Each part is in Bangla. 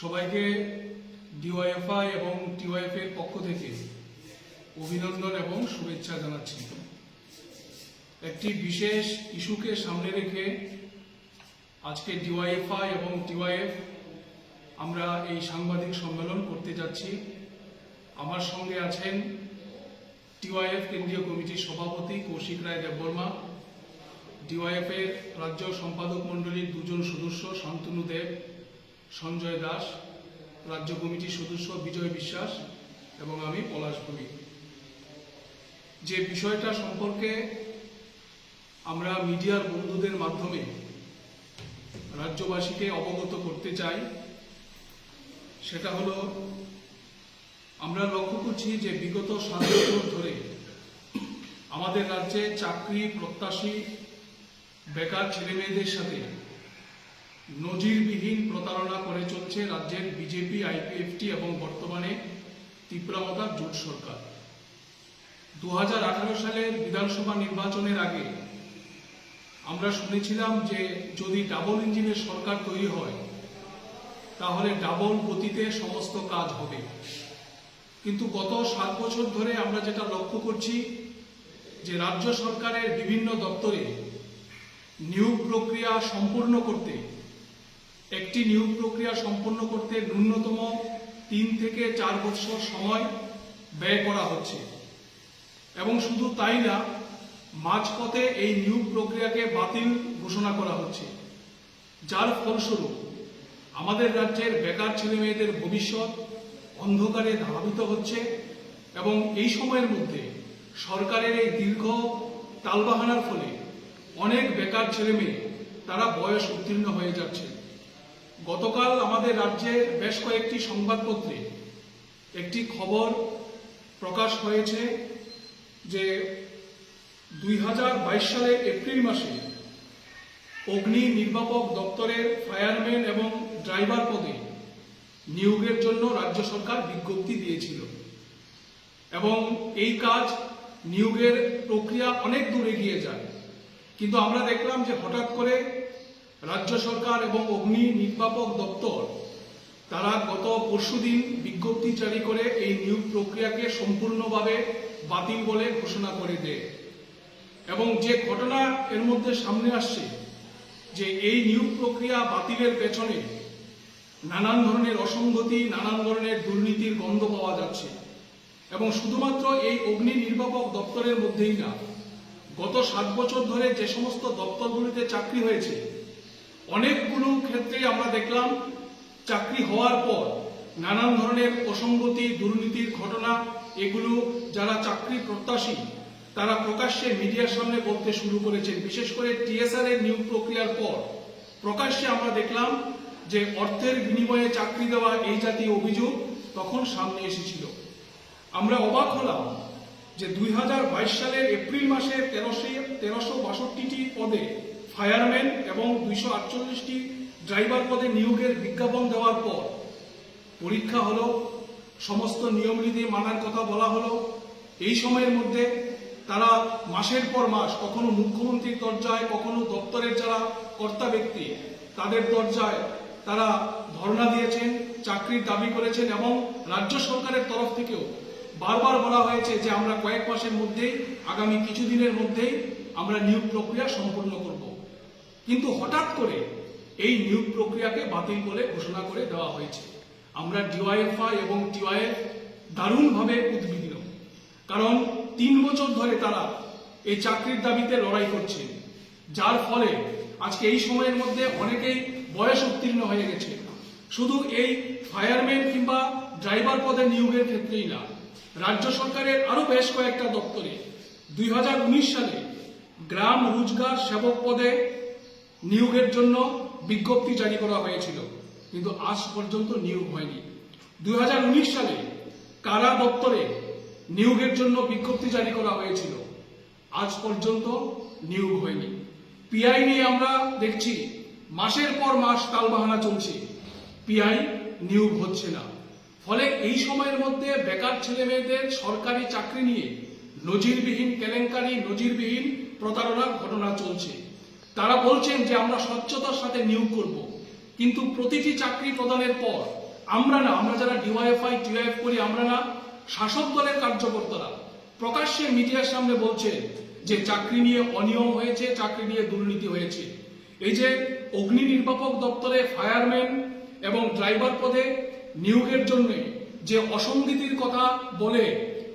সবাইকে ডিওয়াইএফআই এবং টিওয়াইএফ এর পক্ষ থেকে অভিনন্দন এবং শুভেচ্ছা জানাচ্ছি। একটি বিশেষ ইস্যুকে সামনে রেখে আজকে ডিওয়াইএফআই এবং টিওয়াইএফ আমরা এই সাংবাদিক সম্মেলন করতে যাচ্ছি। আমার সঙ্গে আছেন টিওয়াইএফ কেন্দ্রীয় কমিটির সভাপতি কৌশিক রায় দেববর্মা ডিওয়াইএফ এর রাজ্য সম্পাদক মণ্ডলীর দুজন সদস্য শান্তনু দেব সঞ্জয় দাস, রাজ্য কমিটির সদস্য বিজয় বিশ্বাস এবং আমি পলাশ ভৌমিক যে বিষয়টা সম্পর্কে আমরা মিডিয়ার বন্ধুদের মাধ্যমে রাজ্যবাসীকে অবগত করতে চাই, সেটা হলো আমরা লক্ষ্য করছি যে বিগত সাত বছর ধরে আমাদের রাজ্যে চাকরি প্রত্যাশী বেকার ছেলেমেয়েদের সাথে নজিরবিহীন প্রতারণা করে চলছে রাজ্যের বিজেপি, আইপিএফটি এবং বর্তমানে তীব্রামতার জোট সরকার। দু হাজার আঠারো সালের বিধানসভা নির্বাচনের আগে আমরা শুনেছিলাম যে যদি ডাবল ইঞ্জিনের সরকার তৈরি হয়, তাহলে ডাবল গতিতে সমস্ত কাজ হবে। কিন্তু গত সাত বছর ধরে আমরা যেটা লক্ষ্য করছি, যে রাজ্য সরকারের বিভিন্ন দপ্তরে নিয়োগ প্রক্রিয়া সম্পূর্ণ করতে একটি নিয়োগ প্রক্রিয়া সম্পন্ন করতে ন্যূনতম তিন থেকে চার বছর সময় ব্যয় করা হচ্ছে। এবং শুধু তাই না, মাঝপথে এই নিয়োগ প্রক্রিয়াকে বাতিল ঘোষণা করা হচ্ছে। যার ফলস্বরূপ আমাদের রাজ্যের বেকার ছেলে মেয়েদের ভবিষ্যৎ অন্ধকারে ধাবিত হচ্ছে এবং এই সময়ের মধ্যে সরকারের এই দীর্ঘ তালবাহানার ফলে অনেক বেকার ছেলে মেয়ে তারা বয়স উত্তীর্ণ হয়ে যাচ্ছে। গতকাল আমাদের রাজ্যের বেশ কয়েকটি সংবাদপত্রে একটি খবর প্রকাশ হয়েছে যে দুই সালের এপ্রিল মাসে অগ্নি নির্বাপক দপ্তরের ফায়ারম্যান এবং ড্রাইভার পদে নিয়োগের জন্য রাজ্য সরকার বিজ্ঞপ্তি দিয়েছিল। এবং এই কাজ নিয়োগের প্রক্রিয়া অনেক দূর এগিয়ে যায়। কিন্তু আমরা দেখলাম যে হঠাৎ করে রাজ্য সরকার এবং অগ্নি নির্বাপক দপ্তর, তারা গত পরশুদিন বিজ্ঞপ্তি জারি করে এই নিয়োগ প্রক্রিয়াকে সম্পূর্ণভাবে বাতিল বলে ঘোষণা করে দেয়। এবং যে ঘটনা এর মধ্যে সামনে আসছে, যে এই নিয়োগ প্রক্রিয়া বাতিলের পেছনে নানান ধরনের অসঙ্গতি, নানান ধরনের দুর্নীতির গন্ধ পাওয়া যাচ্ছে। এবং শুধুমাত্র এই অগ্নি নির্বাপক দপ্তরের মধ্যেই না, গত সাত বছর ধরে যে সমস্ত দপ্তরগুলিতে চাকরি হয়েছে অনেকগুলো ক্ষেত্রে আমরা দেখলাম চাকরি হওয়ার পর নানান ধরনের অসঙ্গতি, দুর্নীতির ঘটনা, এগুলো যারা চাকরি প্রত্যাশী, তারা প্রকাশ্যে মিডিয়ার সামনে বলতে শুরু করেছেন বিশেষ করে টিএসআর এর নিয়োগ প্রক্রিয়ার পর প্রকাশ্যে আমরা দেখলাম যে অর্থের বিনিময়ে চাকরি দেওয়া এই জাতীয় অভিযোগ তখন সামনে এসেছিল। আমরা অবাক হলাম যে দুই হাজার বাইশ সালের এপ্রিল মাসে তেরোশো তেরোশো বাষট্টিটি পদে ফায়ারম্যান এবং দুইশো আটচল্লিশটি ড্রাইভার পদে নিয়োগের বিজ্ঞাপন দেওয়ার পর পরীক্ষা হলো, সমস্ত নিয়মনীতি মানার কথা বলা হলো। এই সময়ের মধ্যে তারা মাসের পর মাস কখনো মুখ্যমন্ত্রীর দরজায়, কখনো দপ্তরের যারা কর্তা ব্যক্তি, তাদের দরজায় তারা ধর্ণা দিয়েছেন, চাকরির দাবি করেছেন এবং রাজ্য সরকারের তরফ থেকেও বারবার বলা হয়েছে যে আমরা কয়েক মাসের মধ্যেই, আগামী কিছুদিনের মধ্যেই আমরা নিয়োগ প্রক্রিয়া সম্পন্ন করব। কিন্তু হঠাৎ করে এই নিয়োগ প্রক্রিয়াকে বাতিল বলে ঘোষণা করে দেওয়া হয়েছে। আমরা ডিওয়াইএফআই এবং টিওয়াইএফ দারুণভাবে উদ্বিগ্ন, কারণ তিন বছর ধরে তারা এই চাকরির দাবিতে লড়াই করছে, যার ফলে আজকে এই সময়ের মধ্যে অনেকেই বয়স উত্তীর্ণ হয়ে গেছে। শুধু এই ফায়ারম্যান কিংবা ড্রাইভার পদে নিয়োগের ক্ষেত্রেই না, রাজ্য সরকারের আরও বেশ কয়েকটা দপ্তরে দুই হাজার উনিশ সালে গ্রাম রোজগার সেবক পদে নিয়োগের জন্য বিজ্ঞপ্তি জারি করা হয়েছিল, কিন্তু আজ পর্যন্ত নিয়োগ হয়নি। দুই হাজার উনিশ সালে কারা দপ্তরে নিয়োগের জন্য বিজ্ঞপ্তি জারি করা হয়েছিল, আজ পর্যন্ত নিয়োগ হয়নি। পিআই নিয়ে আমরা দেখছি, মাসের পর মাস তালবাহানা চলছে। পিআই নিয়োগ হচ্ছে না। ফলে এই সময়ের মধ্যে বেকার ছেলে মেয়েদের সরকারি চাকরি নিয়ে নজিরবিহীন কেলেঙ্কারি, নজিরবিহীন প্রতারণার ঘটনা চলছে। তারা বলছেন যে আমরা স্বচ্ছতার সাথে নিয়োগ করব। কিন্তু প্রতিটি চাকরি প্রদানের পর আমরা না, আমরা যারা ডিওয়াইএফআই টিওএফ করি, আমরা না শাসক দলের কার্যকর্তারা প্রকাশ্যে মিডিয়ার সামনে বলছে যে চাকরি নিয়ে অনিয়ম হয়েছে, চাকরি নিয়ে দুর্নীতি হয়েছে। এই যে অগ্নি নির্বাপক দপ্তরে ফায়ারম্যান এবং ড্রাইভার পদে নিয়োগের জন্য যে অসঙ্গতির কথা বলে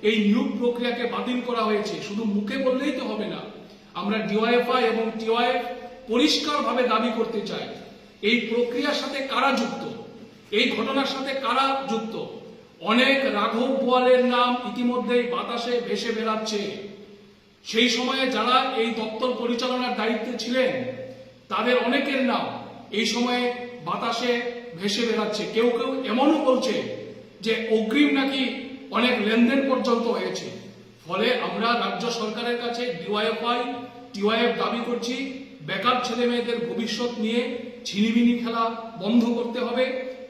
এই নিয়োগ প্রক্রিয়াকে বাতিল করা হয়েছে, শুধু মুখে বললেই তো হবে না আমরা ডিওয়াইএফআই এবং টিওয়াইএফ পরিষ্কারভাবে দাবি করতে চাই, এই প্রক্রিয়ার সাথে কারা যুক্ত? এই ঘটনার সাথে কারা যুক্ত? অনেক রাঘব বোয়ালের নাম ইতিমধ্যেই বাতাসে ভেসে বেড়াচ্ছে। সেই সময়ে যারা এই দপ্তর পরিচালনার দায়িত্বে ছিলেন, তাদের অনেকের নাম এই সময়ে বাতাসে ভেসে বেড়াচ্ছে। কেউ কেউ এমনও বলছে যে অগ্রিম নাকি অনেক লেনদেন পর্যন্ত হয়েছে। ফলে আমরা রাজ্য সরকারের কাছে ডিওয়াইএফআই টিওয়াইএফ দাবি করছি, বেকার ছেলে মেয়েদের ভবিষ্যৎ নিয়ে ছিনিমিনি খেলা বন্ধ করতে হবে।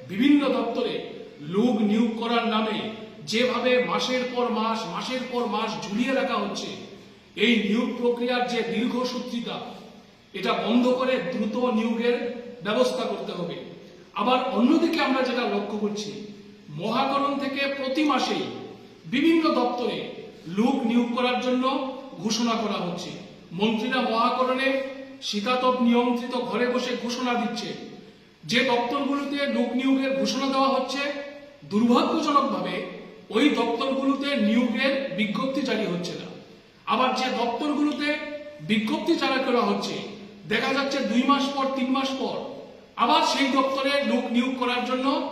বিভিন্ন দপ্তরে লোক নিয়োগ করার নামে যেভাবে মাসের পর মাস, মাসের পর মাস ঝুলিয়ে রাখা হচ্ছে, এই নিয়োগ প্রক্রিয়ার যে দীর্ঘ দীর্ঘসূত্রিতা এটা বন্ধ করে দ্রুত নিয়োগের ব্যবস্থা করতে হবে। আবার অন্যদিকে আমরা যেটা লক্ষ্য করছি, মহাকরণ থেকে প্রতি মাসেই বিভিন্ন দপ্তরে লোক নিয়োগ করার জন্য ঘোষণা করা হচ্ছে। মন্ত্রীরা মহাকরণে শীতাতপ নিয়ন্ত্রিত ঘরে বসে ঘোষণা দিচ্ছে। যে দপ্তরগুলোতে লোক নিয়োগের ঘোষণা দেওয়া হচ্ছে, দুর্ভাগ্যজনকভাবে ওই দপ্তরগুলোতে নিয়োগের বিজ্ঞপ্তি জারি হচ্ছে না। আবার যে দপ্তরগুলোতে বিজ্ঞপ্তি জারি করা হচ্ছে, দেখা যাচ্ছে দুই মাস পর, তিন মাস পর, আবার সেই দপ্তরে লোক নিয়োগ করার জন্য